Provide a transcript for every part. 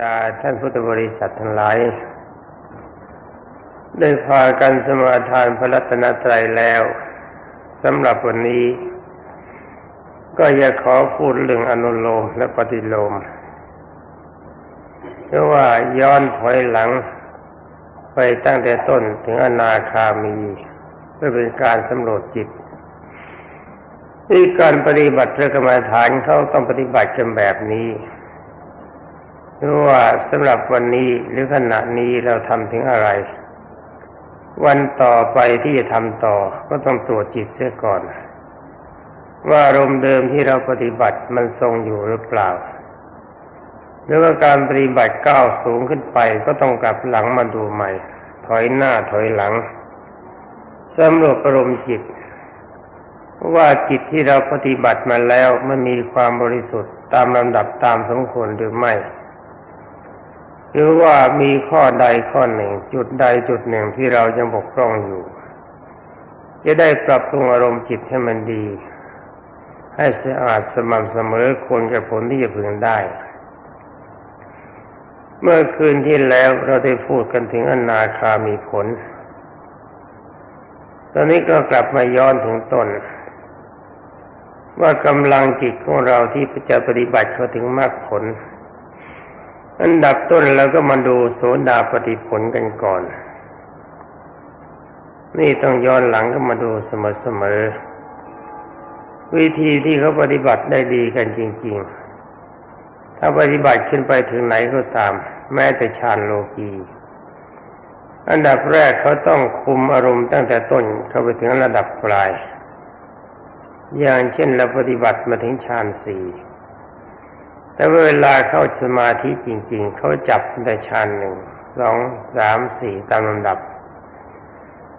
ดาท่านพุทธบริษัททั้งหลาย ได้พากันสมาทานพระรัตนตรัยแล้วสำหรับวันนี้ ก็อยากขอพูดเรื่องอนุโลมและปฏิโลมเพราะว่าย้อนถอยหลัง ไปตั้งแต่ต้นถึงอนาคามี เพื่อเป็นการสำรวจจิตที่การปฏิบัติพระกรรมฐานเขาต้องปฏิบัติกันแบบนี้ รือว่าสำหรับวันนี้หรือขณะนี้เราทำถึงอะไร วันต่อไปที่จะทำต่อก็ต้องตรวจจิตเสียก่อน ว่าอารมณ์เดิมที่เราปฏิบัติมันทรงอยู่หรือเปล่า หรือว่าการปฏิบัติก้าวสูงขึ้นไปก็ต้องกลับหลังมาดูใหม่ ถอยหน้าถอยหลังสำรวจอารมณ์จิต ว่าจิตที่เราปฏิบัติมาแล้วมันมีความบริสุทธิ์ตามลำดับตามสมควรหรือไม่ หรือว่ามีข้อใดข้อหนึ่ง จุดใดจุดหนึ่งที่เรายังบกพร่องอยู่ จะได้ปรับปรุงอารมณ์จิตให้มันดี ให้สะอาดสม่ำเสมอควรกับผลที่จะพึงได้ เมื่อคืนที่แล้วเราได้พูดกันถึงอนาคามีผล ตอนนี้ก็กลับมาย้อนถึงต้นว่ากำลังจิตของเราที่จะปฏิบัติเขาถึงมรรคผล อันดับต้นเราก็มาดูโสดาปฏิผลกันก่อน นี่ต้องย้อนหลังก็มาดูเสมอๆ วิธีที่เขาปฏิบัติได้ดีกันจริง ๆ ถ้าปฏิบัติขึ้นไปถึงไหนก็ตาม แม้แต่ฌานโลกีอันดับแรกเขาต้องคุมอารมณ์ตั้งแต่ต้นเข้าไปถึงระดับปลาย อย่างเช่นเราปฏิบัติมาถึงฌานสี่ แต่เวลาเข้าสมาธิจริง ๆ เขาจับแต่ฌานหนึ่งสองสามสี่ตามลำดับ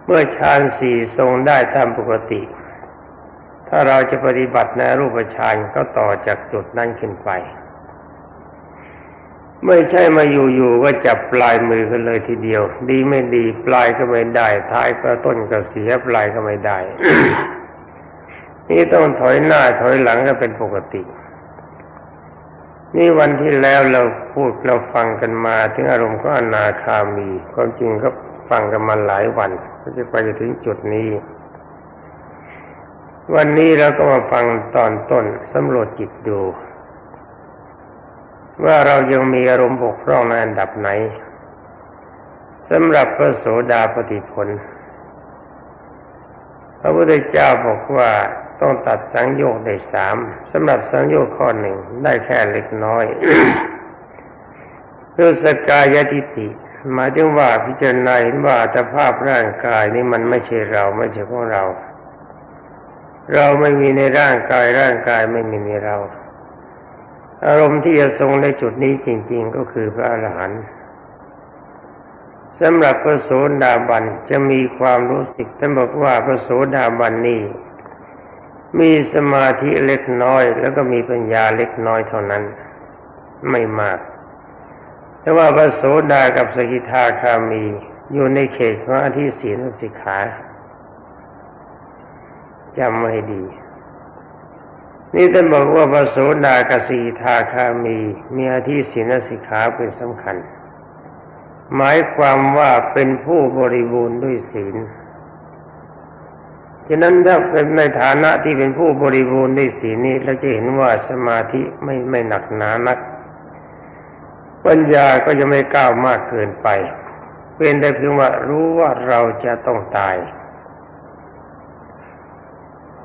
เมื่อฌานสี่ทรงได้ตามปกติ ถ้าเราจะปฏิบัติในรูปฌานก็ต่อจากจุดนั้นขึ้นไป ไม่ใช่มาอยู่ๆก็จับปลายมือกันเลยทีเดียว ดีไม่ดีปลายก็ไม่ได้ ท้ายก็ต้นก็เสียปลายก็ไม่ได้ นี่ต้องถอยหน้าถอยหลังก็เป็นปกติ นี่วันที่แล้วเราพูดเราฟังกันมา ถึงอารมณ์ของอนาคามี ความจริงก็ฟังกันมาหลายวัน ก็จะไปถึงจุดนี้ วันนี้เราก็มาฟังตอนต้นสำรวจจิตดู ว่าเรายังมีอารมณ์บกพร่องในอันดับไหนสำหรับพระโสดาปฏิผลพระพุทธเจ้าบอกว่า ต้องตัดสังโยชน์ได้สามสำหรับสังโยชน์ข้อหนึ่งได้แค่เล็กน้อยคือสกายทิฏฐิหมายถึงว่าพิจารณาเห็นว่าสภาพร่างกายนี้มันไม่ใช่เราไม่ใช่ของเรา เราไม่มีในร่างกายร่างกายไม่มีในเรา อารมณ์ที่จะทรงในจุดนี้จริง ๆ ก็คือพระอรหันต์สำหรับพระโสดาบันจะมีความรู้สึกท่านบอกว่าพระโสดาบันนี้ มีสมาธิเล็กน้อย แล้วก็มีปัญญาเล็กน้อยเท่านั้น ไม่มาก แต่ว่าพระโสดากับสกิทาคามีอยู่ในเขตของอธิศีลสิกขาจำไว้ดี นี่ท่านบอกว่าพระโสดากับสกิทาคามี มีอธิศีลสิกขาเป็นสำคัญ หมายความว่าเป็นผู้บริบูรณ์ด้วยศีล ฉะนั้นถ้าเป็นในฐานะที่เป็นผู้บริบูรณ์ด้วยสีนี้เราจะเห็นว่าสมาธิไม่ไม่หนักหนานัก ปัญญาก็จะไม่ก้าวมากเกินไป เป็นได้เพียงว่ารู้ว่าเราจะต้องตาย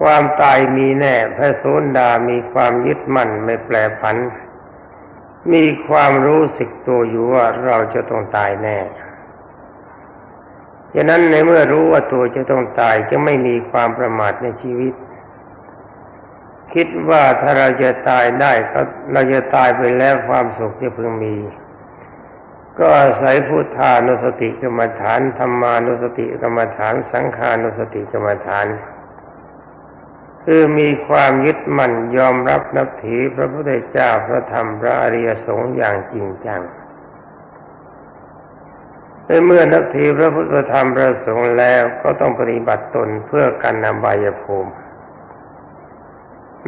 ความตายมีแน่ พระโสดามีความยึดมั่นไม่แปรผัน มีความรู้สึกตัวอยู่ว่าเราจะต้องตายแน่ ฉะนั้นในเมื่อรู้ว่าตัวจะต้องตายจะไม่มีความประมาทในชีวิต คิดว่าถ้าเราจะตายได้ก็เราจะตายไปแล้วความสุขจะพึงมี ก็อาศัยพุทธานุสติกรรมฐานธรรมานุสติกรรมฐาน สังขานุสติกรรมฐานคือมีความยึดมั่นยอมรับนับถือพระพุทธเจ้าพระธรรมพระอริยสงฆ์อย่างจริงจัง เมื่อนับถือพระพุทธธรรมพระสงฆ์แล้วก็ต้องปฏิบัติตนเพื่อกันนบายภูมิ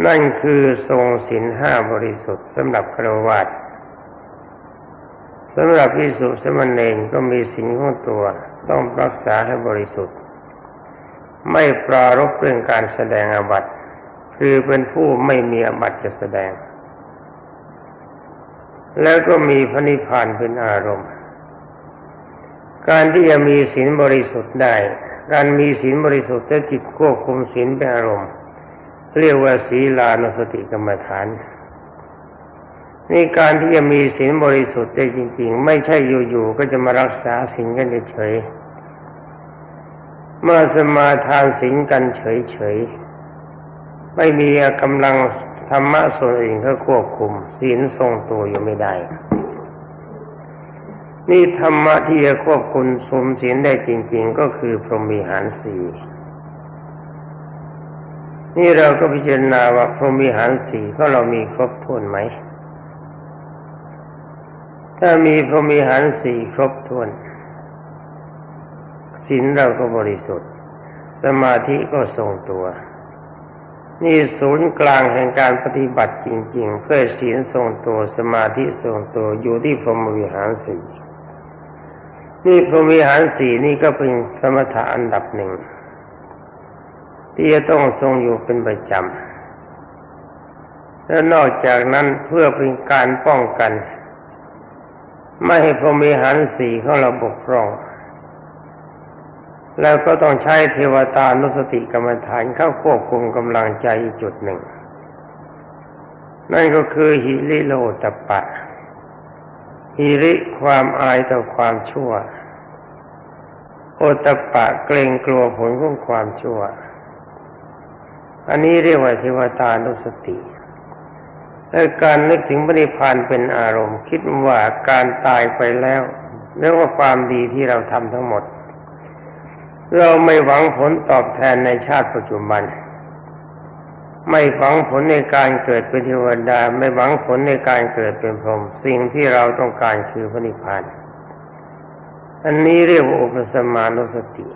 นั่นคือทรงศีลห้าบริสุทธิ์สำหรับครวญสำหรับพิสุสมณเณรก็มีสิ่งของตัวต้องรักษาให้บริสุทธิ์ ไม่ปรารบเรื่องการแสดงอบัตคือเป็นผู้ไม่มีอบัตจะแสดง แล้วก็มีพระนิพพานเป็นอารมณ์ การที่จะมีศีลบริสุทธิ์ได้ การมีศีลบริสุทธิ์และจิตควบคุมศีลเป็นอารมณ์ เรียกว่าศีลานุสติกรรมฐานนี่การที่จะมีศีลบริสุทธิ์ได้จริง ๆ ไม่ใช่อยู่ๆก็จะมารักษาศีลกันเฉยเมื่อสมาทานศีลกันเฉยๆไม่มีกำลังธรรมะส่วนอื่นก็ควบคุมศีลทรงตัวอยู่ไม่ได้ นี่ธรรมะที่จะควบคุมสมศีลได้จริง ๆ ก็คือพรหมีหารสี่นี่เราก็พิจารณาว่าพรหมีหารสี่ก็เรามีครบถ้วนไหม ถ้ามีพรหมีหารสี่ครบถ้วนศีลเราก็บริสุทธิ์ สมาธิก็ทรงตัว นี่ศูนย์กลางแห่งการปฏิบัติจริง ๆ เพื่อศีลทรงตัวสมาธิทรงตัวอยู่ที่พรหมวิหารสี่ นี่พรหมวิหารสี่นี่ก็เป็นสมถะอันดับหนึ่ง ที่จะต้องทรงอยู่เป็นประจำและนอกจากนั้นเพื่อเป็นการป้องกัน ไม่ให้พรหมีหันสี่ของเราบกพร่อง แล้วก็ต้องใช้เทวตานุสติกรรมฐานเข้าควบคุมกำลังใจอีกจุดหนึ่ง นั่นก็คือหิริโลตปะ หิริความอายต่อความชั่ว โอตปะเกรงกลัวผลของความชั่ว อันนี้เรียกว่าเทวตานุสติและการนึกถึงพระนิพพานเป็นอารมณ์ คิดว่าการตายไปแล้วเรียกว่าความดีที่เราทำทั้งหมด เราไม่หวังผลตอบแทนในชาติปัจจุบัน ไม่หวังผลในการเกิดเป็นเทวดา ไม่หวังผลในการเกิดเป็นพรหมสิ่งที่เราต้องการคือพระนิพพาน อันนี้เรียกว่าอุปสมานุสติ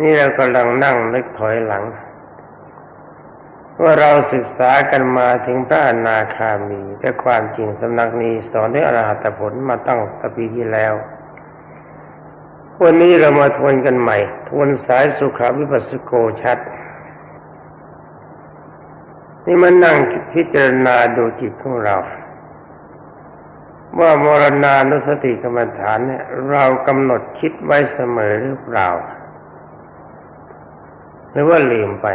นี่เรากำลังนั่งนึกถอยหลัง ว่าเราศึกษากันมาถึงพระอนาคามี แต่ความจริงสำนักนี้สอนด้วยอรหัตผลมาตั้งตะปีที่แล้ววันนี้เรามาทวนกันใหม่ ทวนสายสุขาวิปัสสโกชัด นี่มันนั่งพิจารณาดูจิตของเรา ว่ามรณานุสติกรรมฐานเนี่ยเรากำหนดคิดไว้เสมอหรือเปล่า หรือว่าลืมไป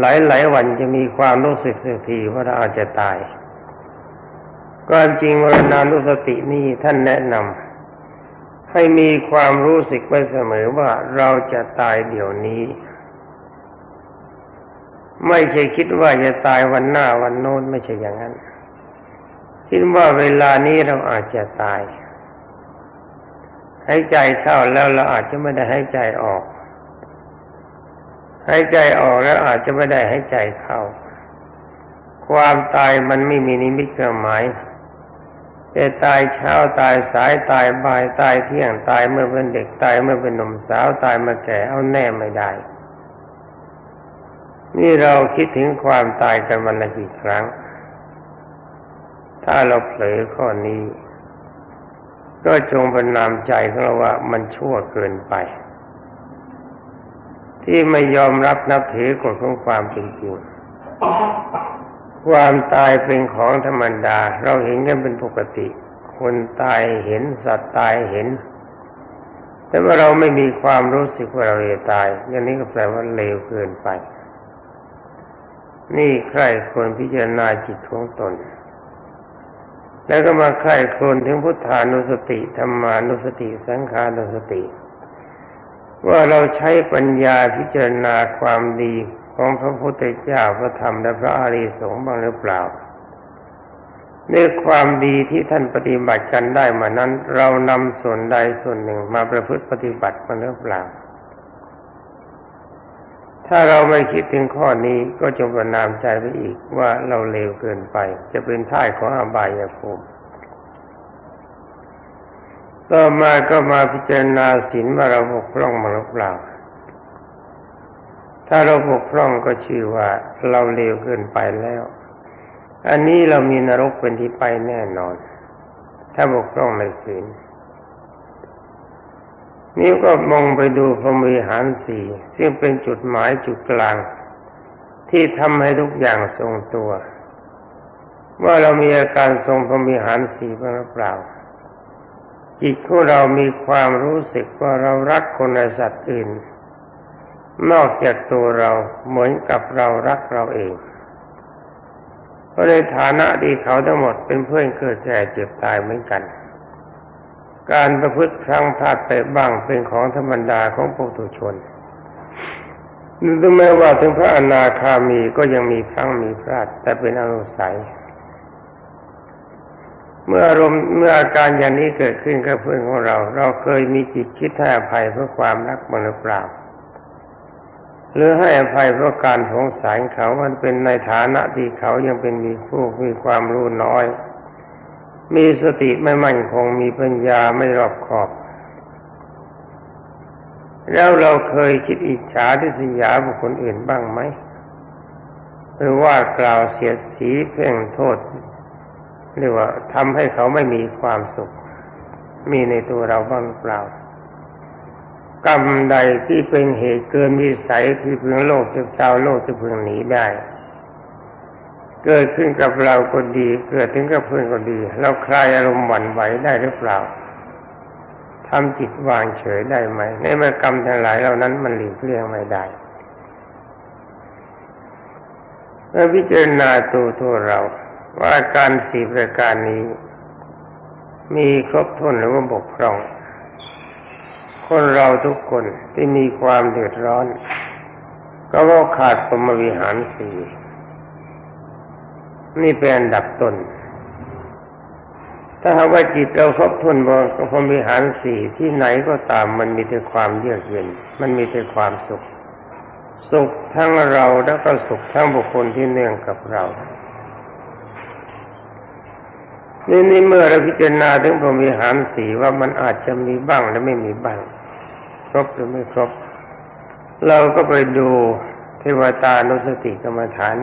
หลายหลายวันจะมีความรู้สึกสักทีว่าเราอาจจะตายความจริงมรณานุสตินี่ท่านแนะนำให้มีความรู้สึกไว้เสมอว่าเราจะตายเดี๋ยวนี้ ไม่ใช่คิดว่าจะตายวันหน้าวันโน้นไม่ใช่อย่างนั้น คิดว่าเวลานี้เราอาจจะตายหายใจเข้าแล้วเราอาจจะไม่ได้หายใจออกหายใจออกแล้วอาจจะไม่ได้หายใจเข้า ความตายมันไม่มีนิมิตเครื่องหมายจะตายเช้าตายสายตายบ่ายตายเที่ยงตายเมื่อเป็นเด็กตายเมื่อเป็นหนุ่มสาวตายเมาแก่เอาแน่ไม่ได้ นี่เราคิดถึงความตายกันวันละกี่ครั้ง ถ้าเราเผลอข้อนี้ ก็จงเป็นนามใจของเราว่ามันชั่วเกินไป ที่ไม่ยอมรับนับถือกฎของความเป็นจริงความตายเป็นของธรรมดา เราเห็นกันเป็นปกติ คนตายเห็นสัตว์ตายเห็น แต่ว่าเราไม่มีความรู้สึกว่าเราจะตาย อย่างนี้ก็แปลว่าเลวเกินไป นี่ใครควรพิจารณาจิตของตน แล้วก็มาใครควรถึงพุทธานุสติธรรมานุสติสังขานุสติ ว่าเราใช้ปัญญาพิจารณาความดีของพระพุทธเจ้าพระธรรมและพระอริยสงฆ์บ้างหรือเปล่าในความดีที่ท่านปฏิบัติกันได้มานั้น เรานำส่วนใดส่วนหนึ่งมาประพฤติปฏิบัติมาหรือเปล่า ถ้าเราไม่คิดถึงข้อนี้ก็จงประนามใจไปอีกว่าเราเลวเกินไป จะเป็นท่ายของอบายภูมิต่อมาก็มาพิจารณาศีลว่าเราบกพร่องมาหรือเปล่า ถ้าเราบกพร่องก็ชื่อว่าเราเลวเกินไปแล้ว อันนี้เรามีนรกเป็นที่ไปแน่นอน ถ้าบกพร่องในศีล นี่ก็มองไปดูพรมวิหารสี่ซึ่งเป็นจุดหมายจุดกลาง ที่ทำให้ทุกอย่างทรงตัว ว่าเรามีอาการทรงพรมวิหารสี่บ้างหรือเปล่า จิตของเรามีความรู้สึกว่าเรารักคนในสัตว์อื่น นอกจากตัวเราเหมือนกับเรารักเราเองเพราะในฐานะที่เขาทั้งหมดเป็นเพื่อนเกิดแก่เจ็บตายเหมือนกัน การประพฤติพลังพลาดไปบ้างเป็นของธรรมดาของปุถุชนถึงแม้ว่าถึงพระอนาคามีก็ยังมีพลังมีพลาด แต่เป็นอนุสัยเมื่ออารมณ์เมื่ออาการอย่างนี้เกิดขึ้นกับเพื่อนของเรา เราเคยมีจิตคิดให้อภัยเพื่อความรักมันหรือเปล่าหรือให้อภัยเพราะการสงสารเขามันเป็นในฐานะที่เขายังเป็นมีผู้มีความรู้น้อย มีสติไม่มั่นคงมีปัญญาไม่รอบคอบ แล้วเราเคยคิดอิจฉาทิษยาบุคคลอื่นบ้างไหมหรือว่ากล่าวเสียดสีเพ่งโทษเรียกว่าทำให้เขาไม่มีความสุข มีในตัวเราบ้างเปล่ากรรมใดที่เป็นเหตุเกินวิสัยที่พึงโลกจะชาวโลกจะพึงหนีได้ เกิดขึ้นกับเราก็ดี เกิดถึงกับเพื่อนก็ดี เราคลายอารมณ์หวั่นไหวได้หรือเปล่าทำจิตวางเฉยได้ไหม ในเมื่อกรรมทั้งหลายเหล่านั้นมันหลีกเลี่ยงไม่ได้เมื่อพิจารณาตัวตัวเราว่าการสี่ประการนี้ มีครบถ้วนหรือว่าบกพร่อง คนเราทุกคนที่มีความเดือดร้อน ก็ว่าขาดสมวิหารสี่ นี่เป็นอันดับต้น ถ้าหากว่าจิตเราครบถ้วนบนพรมิหารสี่ที่ไหนก็ตามมันมีแต่ความเยือกเย็น มันมีแต่ความสุข สุขทั้งเราแล้วก็สุขทั้งบุคคลที่เนื่องกับเรานี่นี่เมื่อเราพิจารณาถึงพรมิหารสี่ว่ามันอาจจะมีบ้างและไม่มีบ้าง ครบหรือไม่ครบ เราก็ไปดูเทวตานุสติกรรมฐาน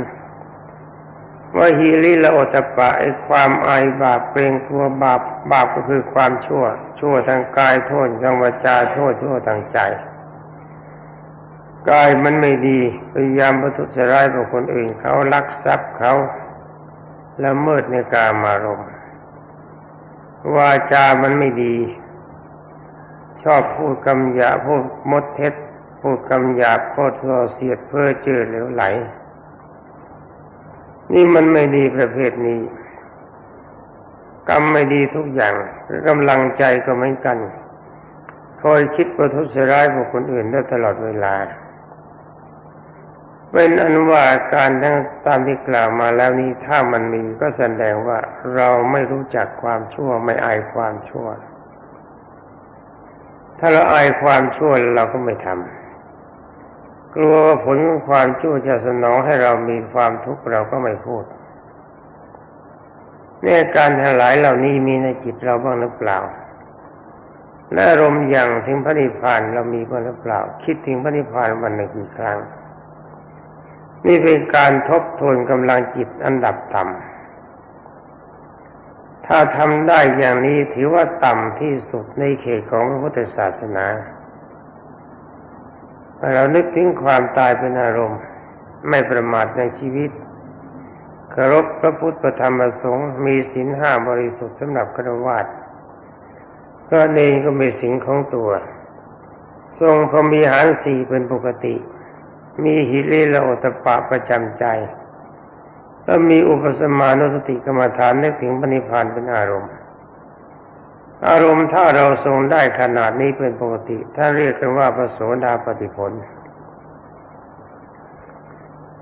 ว่าฮีริละโอตปะไอความอายบาปเกรงกลัวบาปบาปก็คือความชั่ว ชั่วทางกายโทษทางวาจาโทษชั่วทางใจกายมันไม่ดีพยายามประทุษร้ายกับคนอื่นเขาลักทรัพย์เขาละเมิดในกามารมวาจามันไม่ดี ชอบพูดคำหยาพูดมดเท็จพูดคำหยาพูดโ่เสียดเพ้อเจือเหลวไหล นี่มันไม่ดีประเภทนี้ กรรมไม่ดีทุกอย่างกำลังใจก็เหมือนกันคอยคิดประทุษร้ายบุคคลอื่นได้ตลอดเวลา เป็นอนุวาการทั้งตามที่กล่าวมาแล้วนี้ถ้ามันมีก็แสดงว่าเราไม่รู้จักความชั่วไม่อายความชั่ว ถ้าเราอายความชั่วเราก็ไม่ทำ กลัวว่าผลของความชั่วจะสนองให้เรามีความทุกข์เราก็ไม่พูดเนี่ยการทั้งหลายเหล่านี้มีในจิตเราบ้างหรือเปล่า และอารมณ์อย่างถึงพระนิพพานเรามีบ้างหรือเปล่า คิดถึงพระนิพพานวันหนึ่งกี่ครั้ง นี่เป็นการทบทวนกำลังจิตอันดับต่ำถ้าทำได้อย่างนี้ถือว่าต่ำที่สุดในเขตของพระพุทธศาสนา เรานึกถึงความตายเป็นอารมณ์ ไม่ประมาทในชีวิตเคารพพระพุทธธรรมประสงค์มีศีลห้าบริสุทธิ์สำหรับกระวาดก็เองก็มีสิ่งของตัว ทรงพรมีหารสี่เป็นปกติ มีหิริละโอตปะประจำใจก็มีอุปสมานุสติกรรมฐานนึกถึงปณิพานเป็นอารมณ์ อารมณ์ถ้าเราทรงได้ขนาดนี้เป็นปกติท่านเรียกกันว่าพระโสดาปฏิผล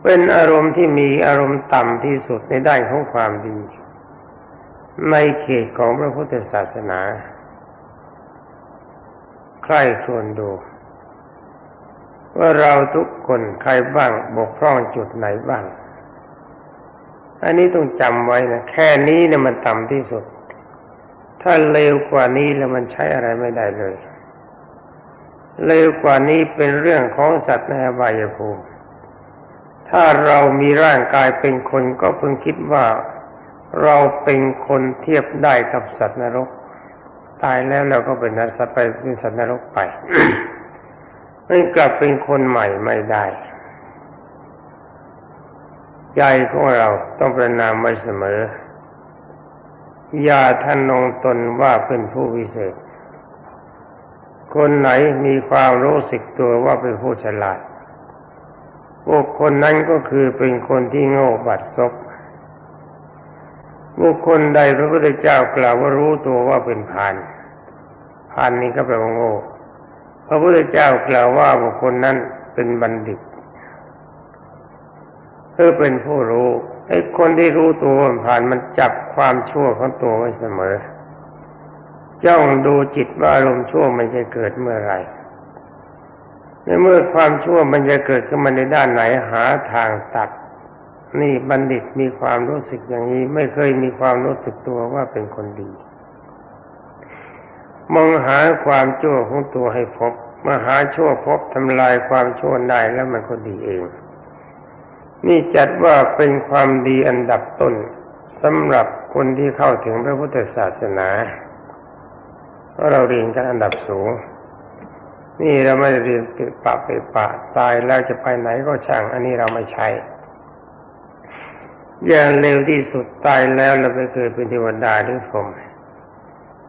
เป็นอารมณ์ที่มีอารมณ์ต่ำที่สุดในด้านของความดี ในเขตของพระพุทธศาสนา ใครชวนดู ว่าเราทุกคนใครบ้างบกพร่องจุดไหนบ้าง อันนี้ต้องจำไว้นะ แค่นี้เนี่ยมันต่ำที่สุด ถ้าเลวกว่านี้แล้วมันใช้อะไรไม่ได้เลย เลวกว่านี้เป็นเรื่องของสัตว์ในอบายภูมิ ถ้าเรามีร่างกายเป็นคนก็เพิ่งคิดว่าเราเป็นคนเทียบได้กับสัตว์นรก ตายแล้วเราก็เป็นนัสัตว์ไปเป็นสัตว์นรกไปไม่กลับเป็นคนใหม่ไม่ได้ใจของเราต้องประนามไว้เสมอ อย่าท่านนงตนว่าเป็นผู้วิเศษ คนไหนมีความรู้สึกตัวว่าเป็นผู้ฉลาดบุคคลนั้นก็คือเป็นคนที่โง่บัดซบบุคคลใดพระพุทธเจ้ากล่าวว่ารู้ตัวว่าเป็นพานพานนี้ก็แปลว่าโง่ พระพุทธเจ้ากล่าวว่าบุคคลนั้นเป็นบัณฑิตคือเป็นผู้รู้ ไอ้คนที่รู้ตัวผ่านมันจับความชั่วของตัวไว้เสมอ จ้องดูจิตว่าอารมณ์ชั่วมันจะเกิดเมื่อไรในเมื่อความชั่วมันจะเกิดขึ้นมาในด้านไหนหาทางตัด นี่บัณฑิตมีความรู้สึกอย่างนี้ ไม่เคยมีความรู้สึกตัวว่าเป็นคนดี มองหาความชั่วของตัวให้พบมาหาชั่วพบทำลายความชั่วได้แล้วมันก็ดีเอง นี่จัดว่าเป็นความดีอันดับต้นสำหรับคนที่เข้าถึงพระพุทธศาสนาเพราะเราเรียนกันอันดับสูง นี่เราไม่ได้เรียนปิปะไปปะตายแล้วจะไปไหนก็ช่าง อันนี้เราไม่ใช่อย่างเร็วที่สุดตายแล้วเราไปเกิดเป็นเทวดาหรือพรหม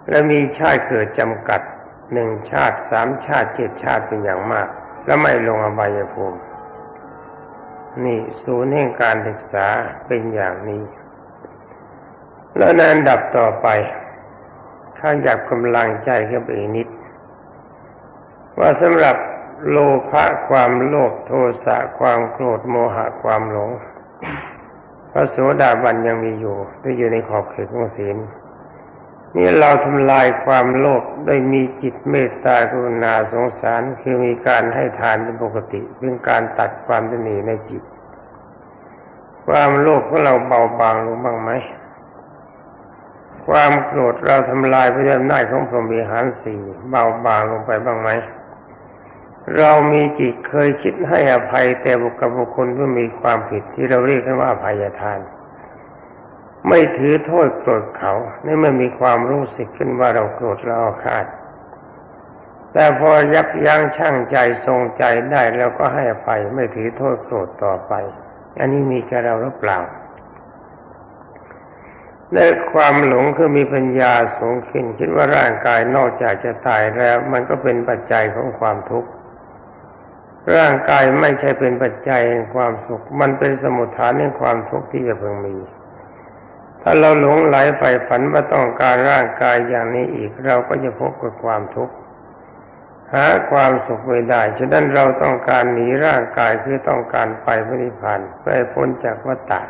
และมีชาติเกิดจำกัดหนึ่งชาติสามชาติเจ็ดชาติเป็นอย่างมาก แล้วไม่ลงอบายภูมิ นี่ศูนย์แห่งการศึกษาเป็นอย่างนี้ แล้วในอันดับต่อไปข้าอยากกำลังใจขึ้นไปอีกนิด ว่าสำหรับโลภะความโลภโทสะความโกรธโมหะความหลงพระโสดาบันยังมีอยู่ที่อยู่ในขอบเขตของศีล นี่เราทำลายความโลภได้มีจิตเมตตากรุณาสงสารคือมีการให้ทานเป็นปกติเป็นการตัดความตนีในจิต ความโลภของเราเบาบางลงบ้างไหมความโกรธเราทำลายไปด้วยอำนาจของพรหมีหารสี่เบาบางลงไปบ้างไหมเรามีจิตเคยคิดให้อภัยแต่บุคคลบุคคลที่มีความผิดที่เราเรียกกันว่าอภัยทาน ไม่ถือโทษโกรธเขานี่ไม่มีความรู้สึกขึ้นว่าเราโกรธเราอาฆาตแต่พอยับยั้งชั่งใจทรงใจได้แล้วก็ให้อภัยไม่ถือโทษโกรธต่อไป อันนี้มีแก่เราหรือเปล่าในความหลงคือมีปัญญาสูงขึ้นคิดว่าร่างกายนอกจากจะตายแล้ว มันก็เป็นปัจจัยของความทุกข์ร่างกายไม่ใช่เป็นปัจจัยแห่งความสุข มันเป็นสมุทฐานแห่งความทุกข์ที่จะเพิ่งมี ถ้าเราหลงไหลไปฝันว่าต้องการร่างกายอย่างนี้อีก เราก็จะพบกับความทุกข์หาความสุขไม่ได้ ฉะนั้นเราต้องการหนีร่างกายคือต้องการไปพระนิพพานไปพ้นจากวัฏฏะ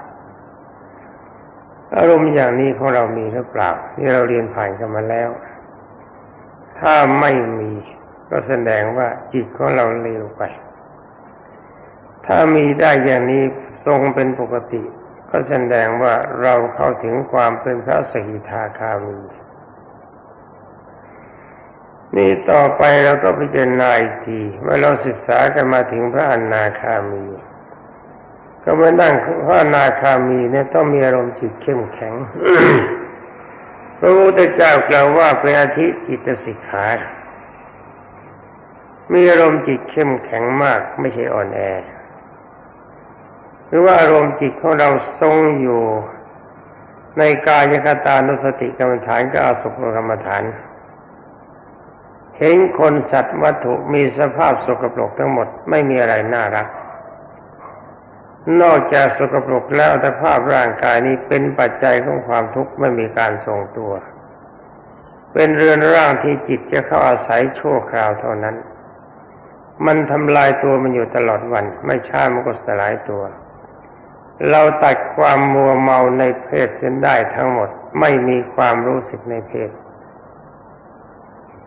อารมณ์อย่างนี้ของเรามีหรือเปล่าที่เราเรียนผ่านกันมาแล้ว ถ้าไม่มีก็แสดงว่าจิตของเราเลวไป ถ้ามีได้อย่างนี้ทรงเป็นปกติ ก็แสดงว่าเราเข้าถึงความเป็นพระสกิทาคามี นี่ต่อไปเราก็พิจารณาอีกทีเมื่อเราศึกษากันมาถึงพระอนาคามี ก็มานั่งพระนาคามีเนี่ยต้องมีอารมณ์จิตเข้มแข็งพระพุทธเจ้ากล่าวว่าเป็นอาทิจิตสิกขามีอารมณ์จิตเข้มแข็งมากไม่ใช่อ่อนแอ รือว่าอารมณ์จิตของเราทรงอยู่ในกายกตานุสติกรรมฐานก็อาสุภกรรมฐาน เห็นคนสัตว์วัตถุมีสภาพสกปรกทั้งหมดไม่มีอะไรน่ารัก นอกจากสกปรกแล้วแต่ภาพร่างกายนี้เป็นปัจจัยของความทุกข์ไม่มีการทรงตัว เป็นเรือนร่างที่จิตจะเข้าอาศัยชั่วคราวเท่านั้น มันทำลายตัวมันอยู่ตลอดวัน ไม่ช้ามันก็สลายตัว เราตัดความมัวเมาในเพศจนได้ทั้งหมด ไม่มีความรู้สึกในเพศ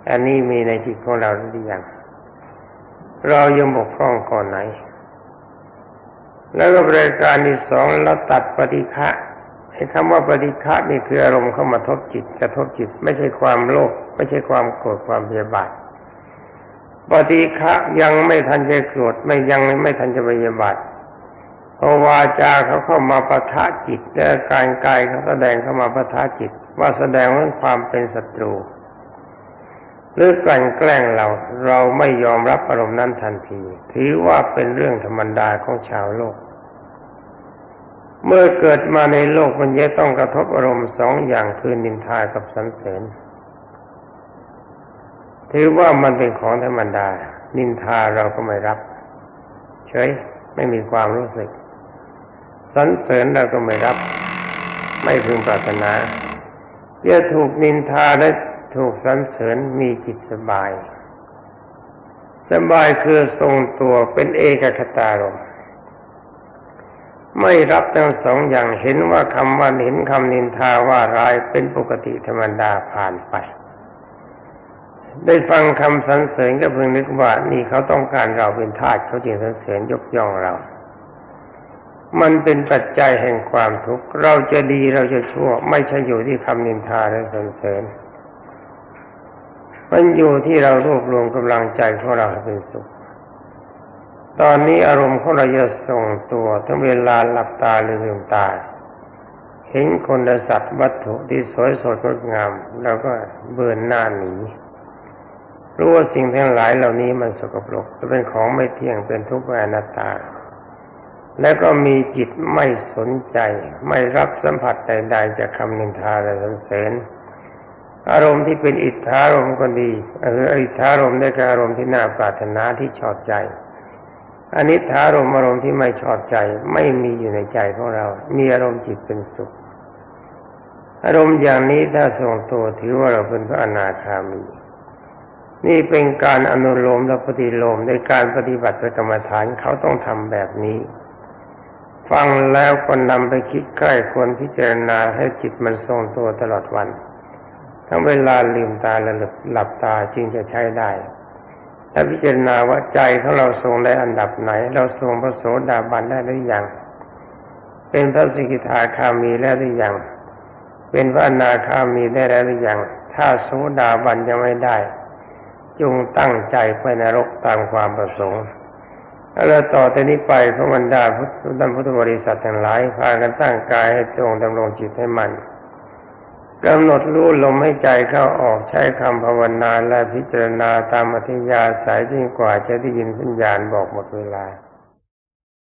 อันนี้มีในจิตของเราหรือยังเรายังบกพร่องก่อนไหน แล้วก็บริการที่สองเราตัดปฏิฆะไอ้คำว่าปฏิฆะนี่คืออารมณ์เข้ามาทบจิตกระทบจิต ไม่ใช่ความโลภไม่ใช่ความโกรธความเบียบาทปฏิฆะยังไม่ทันจะโกรธไม่ยังไม่ทันจะเบียบาท อวาจาเขาเข้ามาปะทะจิตและการกายเขาแสดงเข้ามาปะทะจิต ว่าแสดงว่าความเป็นศัตรูหรือกลั่นแกล้งเราเราไม่ยอมรับอารมณ์นั้นทันที ถือว่าเป็นเรื่องธรรมดาของชาวโลก เมื่อเกิดมาในโลกมันจะต้องกระทบอารมณ์สองอย่างคือนินทากับสรรเสริญ ถือว่ามันเป็นของธรรมดา นินทาเราก็ไม่รับ เฉยไม่มีความรู้สึก สรรเสริญเราก็ไม่รับ ไม่พึงปรารถนาจะถูกนินทาและถูกสรรเสริญมีจิตสบาย สบายคือทรงตัวเป็นเอกคตารมไม่รับทั้งสองอย่างเห็นว่าคำว่าเห็นคำนินทาว่าร้ายเป็นปกติธรรมดาผ่านไป ได้ฟังคำสรรเสริญก็เพิ่งนึกว่านี่เขาต้องการเราเป็นทาสเขาจึงสรรเสริญยกย่องเรา มันเป็นปัจจัยแห่งความทุกข์ เราจะดีเราจะชั่ว ไม่ใช่อยู่ที่คำนินทาและสรรเสริญ มันอยู่ที่เรารวบรวมกำลังใจของเราให้เป็นสุข ตอนนี้อารมณ์ของเราจะส่งตัวทั้งเวลาหลับตาหรือลืมตา เห็นคนและสัตว์วัตถุที่สวยสดงดงามเราก็เบือนหน้าหนีรู้ว่าสิ่งทั้งหลายเหล่านี้มันสกปรกจะเป็นของไม่เที่ยงเป็นทุกข์เป็นอนัตตา แล้วก็มีจิตไม่สนใจ ไม่รับสัมผัสใดๆจากคำนินทาและสรรเสริญ อารมณ์ที่เป็นอิทธารมณ์ก็ดีเอออิทธารมณ์ได้กับอารมณ์ที่น่าปรารถนาที่ชอบใจอนิธารมณ์อารมณ์ที่ไม่ชอบใจ ไม่มีอยู่ในใจของเรา มีอารมณ์จิตเป็นสุข อารมณ์อย่างนี้ถ้าทรงตัวถือว่าเราเป็นพระอนาคามี นี่เป็นการอนุโลมและปฏิโลมในการปฏิบัติกรรมฐานเขาต้องทำแบบนี้ ฟังแล้วก็นำไปคิดใกล้ควรพิจารณาให้จิตมันทรงตัวตลอดวัน ทั้งเวลาลืมตาและหลับตาจึงจะใช้ได้ถ้าพิจารณาว่าใจของเราทรงได้อันดับไหน เราทรงพระโสดาบันได้หรือยังเป็นพระสิกิทาคามีแล้วหรือยังเป็นพระอนาคามีได้แล้วหรือยังถ้าโสดาบันยังไม่ได้จงตั้งใจไปนรกตามความประสงค์ แล้วต่อแต่นี้ไปพระบรรดาพุทธพุทธบริษัททั้งหลายพากันตั้งกายให้ตรงดำรงจิตให้มันกำหนดรู้ลมให้ใจเข้าออกใช้คำภาวนาและพิจารณาตามอธิยาสายยิ่งกว่าจะได้ยินสัญญาณบอกหมดเวลา